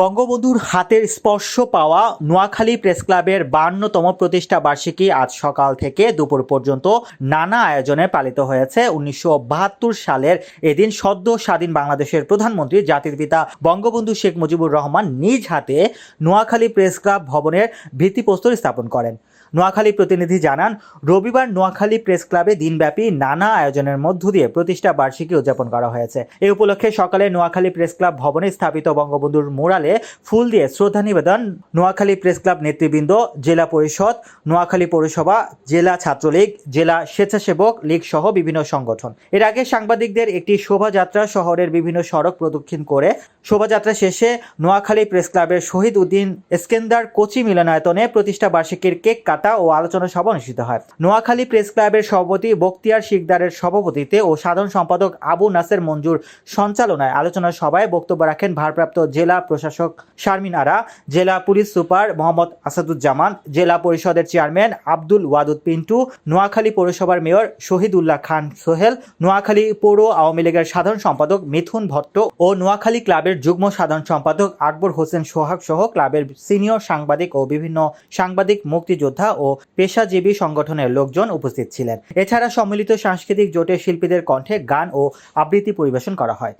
বঙ্গবন্ধুর হাতের স্পর্শ পাওয়া নোয়াখালী প্রেস ক্লাবের বান্নতম প্রতিষ্ঠা বার্ষিকী আজ সকাল থেকে দুপুর পর্যন্ত নানা আয়োজনে পালিত হয়েছে। উনিশশো বাহাত্তর সালের এদিন সদ্য স্বাধীন বাংলাদেশের প্রধানমন্ত্রী, জাতির পিতা বঙ্গবন্ধু শেখ মুজিবুর রহমান নিজ হাতে নোয়াখালী প্রেস ক্লাব ভবনের ভিত্তিপ্রস্তর স্থাপন করেন। নোয়াখালী প্রতিনিধি জানান, রবিবার নোয়াখালী প্রেস ক্লাবে দিনব্যাপী নানা আয়োজনের মধ্য দিয়ে প্রতিষ্ঠা বার্ষিকী উদযাপন করা হয়েছে। এই উপলক্ষে সকালে নোয়াখালী প্রেস ক্লাব ভবনে স্থাপিত বঙ্গবন্ধুর মোড়ালে ফুল দিয়ে শ্রদ্ধা নিবেদন নোয়াখালী প্রেস ক্লাব নেতৃবৃন্দ, জেলা পরিষদ, নোয়াখালী পৌরসভা, জেলা ছাত্রলীগ, জেলা স্বেচ্ছাসেবক লীগ সহ বিভিন্ন সংগঠন। এর আগে সাংবাদিকদের একটি শোভাযাত্রা শহরের বিভিন্ন সড়ক প্রদক্ষিণ করে শোভাযাত্রা শেষে নোয়াখালী প্রেস ক্লাবের শহীদ উদ্দিন এসকেন্দার কোচি মিলনায়তনে প্রতিষ্ঠা বার্ষিকীর কেক কাটা ও আলোচনা সভা অনুষ্ঠিত হয়। নোয়াখালী প্রেস ক্লাবের সভাপতি বক্তিয়ার শিকদারের সভাপতিতে ও সাধারণ সম্পাদক আবু নাসের মঞ্জুর সঞ্চালনায় আলোচনা সভায় বক্তব্য রাখেন ভারপ্রাপ্ত জেলা প্রশাসক শারমিন আরা, জেলা পুলিশ সুপার মোহাম্মদ আসাদুজ্জামান, জেলা পরিষদের চেয়ারম্যান আব্দুল ওয়াদুদ পিন্টু, নোয়াখালী পৌরসভার মেয়র শহীদুল্লাহ খান সোহেল, নোয়াখালী পৌর আওয়ামী লীগের সাধারণ সম্পাদক মিথুন ভট্ট ও নোয়াখালী ক্লাবের যুগ্ম সাধারণ সম্পাদক আকবর হোসেন সোহাগ সহ ক্লাবের সিনিয়র সাংবাদিক ও বিভিন্ন সাংবাদিক, মুক্তিযোদ্ধা ও পেশাজীবী সংগঠনের লোকজন উপস্থিত ছিলেন। এছাড়া সম্মিলিত সাংস্কৃতিক জোটের শিল্পীদের কণ্ঠে গান ও আবৃত্তি পরিবেশন করা হয়।